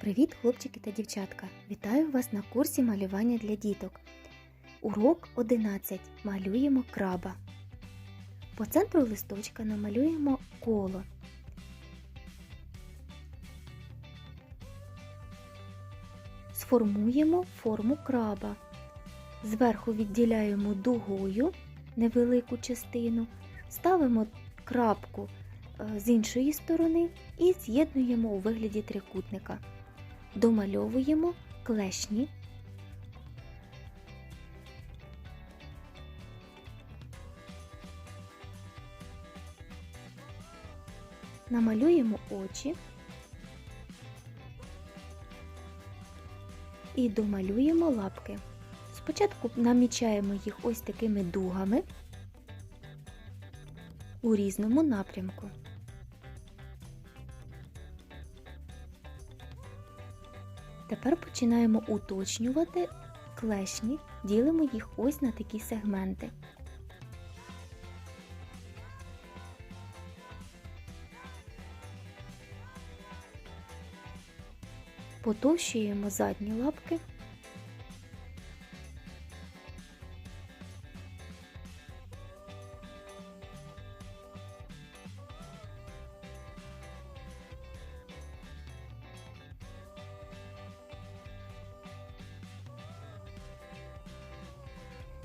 Привіт, хлопчики та дівчатка! Вітаю вас на курсі малювання для діток. Урок 11. Малюємо краба. По центру листочка намалюємо коло. Сформуємо форму краба. Зверху відділяємо дугою невелику частину, ставимо крапку е, з іншої сторони і з'єднуємо у вигляді трикутника. Домальовуємо клешні. Намалюємо очі і домалюємо лапки. Спочатку намічаємо їх ось такими дугами у різному напрямку. Тепер починаємо уточнювати клешні, ділимо їх ось на такі сегменти. Потовщуємо задні лапки.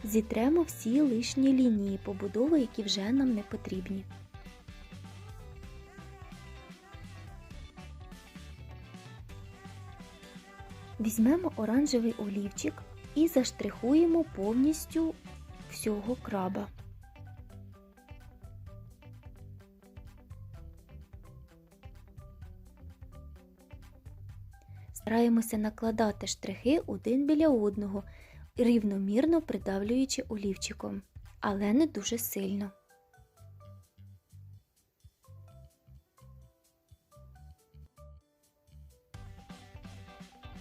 Зітремо всі лишні лінії побудови, які вже нам не потрібні. Візьмемо оранжевий олівчик і заштрихуємо повністю всього краба. Стараємося накладати штрихи один біля одного, рівномірно придавлюючи олівчиком, але не дуже сильно.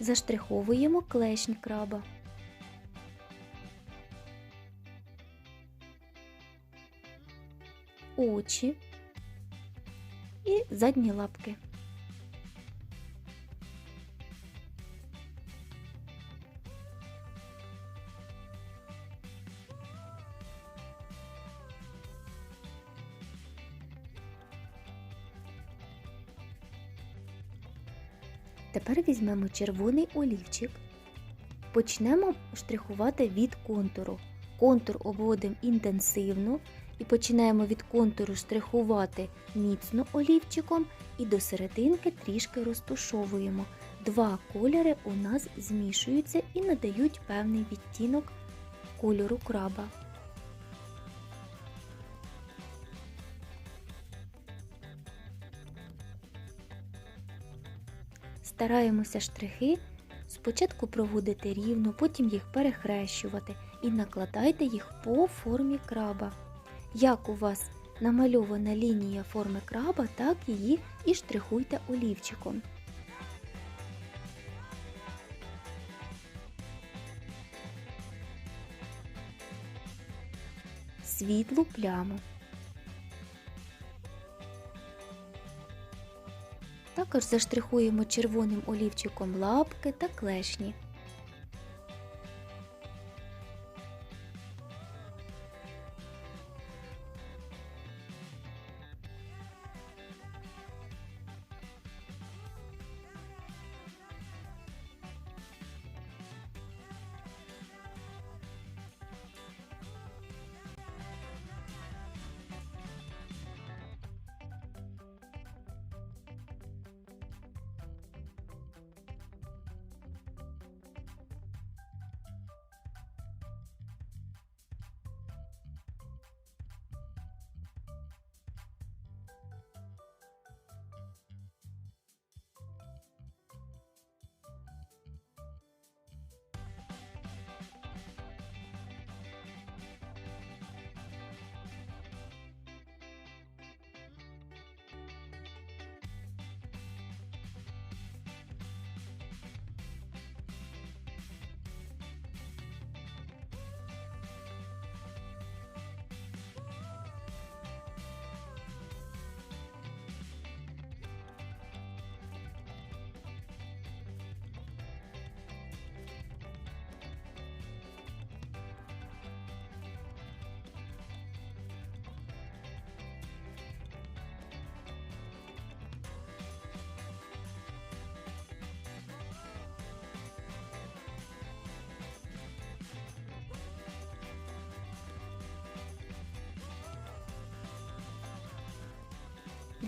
Заштриховуємо клешні краба. Очі і задні лапки. Тепер візьмемо червоний олівчик, почнемо штрихувати від контуру. Контур обводимо інтенсивно і починаємо від контуру штрихувати міцно олівчиком і до серединки трішки розтушовуємо. Два кольори у нас змішуються і надають певний відтінок кольору краба. Стараємося штрихи спочатку проводити рівно, потім їх перехрещувати і накладайте їх по формі краба. Як у вас намальована лінія форми краба, так її і штрихуйте олівчиком. Світлу пляму. Також заштрихуємо червоним олівчиком лапки та клешні.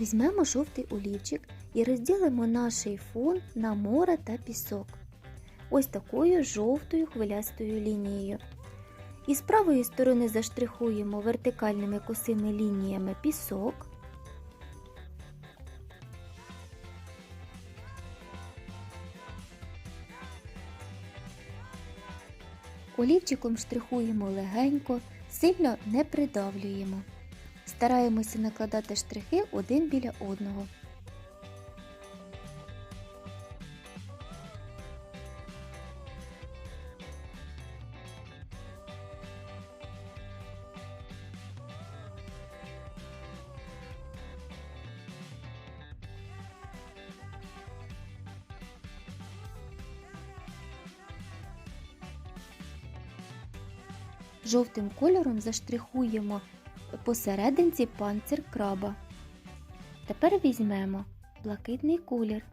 Візьмемо жовтий олівчик і розділимо наш фон на море та пісок. Ось такою жовтою хвилястою лінією. І з правої сторони заштрихуємо вертикальними косими лініями пісок. Олівчиком штрихуємо легенько, сильно не придавлюємо. Стараємося накладати штрихи один біля одного. Жовтим кольором заштрихуємо посерединці панцир краба. Тепер візьмемо блакитний колір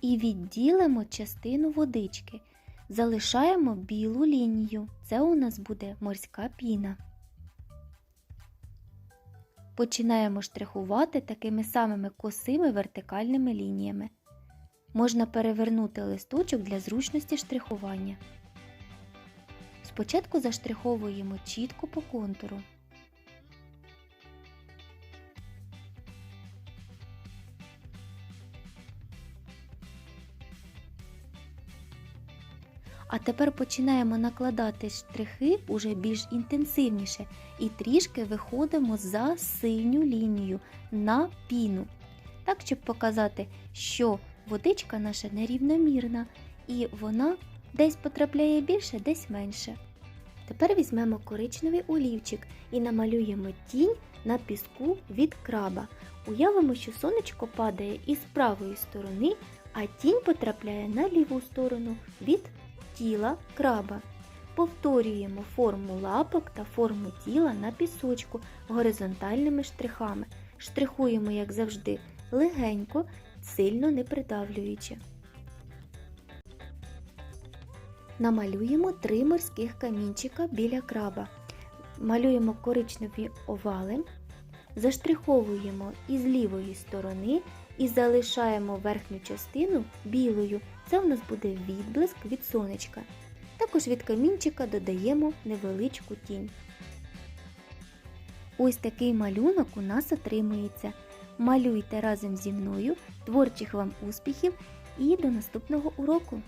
і відділимо частину водички. Залишаємо білу лінію. Це у нас буде морська піна. Починаємо штрихувати такими самими косими вертикальними лініями. Можна перевернути листочок для зручності штрихування. Спочатку заштриховуємо чітко по контуру. А тепер починаємо накладати штрихи уже більш інтенсивніше і трішки виходимо за синю лінію на піну. Так, щоб показати, що водичка наша нерівномірна і вона десь потрапляє більше, десь менше. Тепер візьмемо коричневий олівчик і намалюємо тінь на піску від краба. Уявимо, що сонечко падає із правої сторони, а тінь потрапляє на ліву сторону від тіла краба. Повторюємо форму лапок та форму тіла на пісочку горизонтальними штрихами. Штрихуємо, як завжди, легенько, сильно не придавлюючи. Намалюємо три морських камінчика біля краба. Малюємо коричневі овали, заштриховуємо із лівої сторони і залишаємо верхню частину білою. Це у нас буде відблиск від сонечка. Також від камінчика додаємо невеличку тінь. Ось такий малюнок у нас отримується. Малюйте разом зі мною, творчих вам успіхів і до наступного уроку!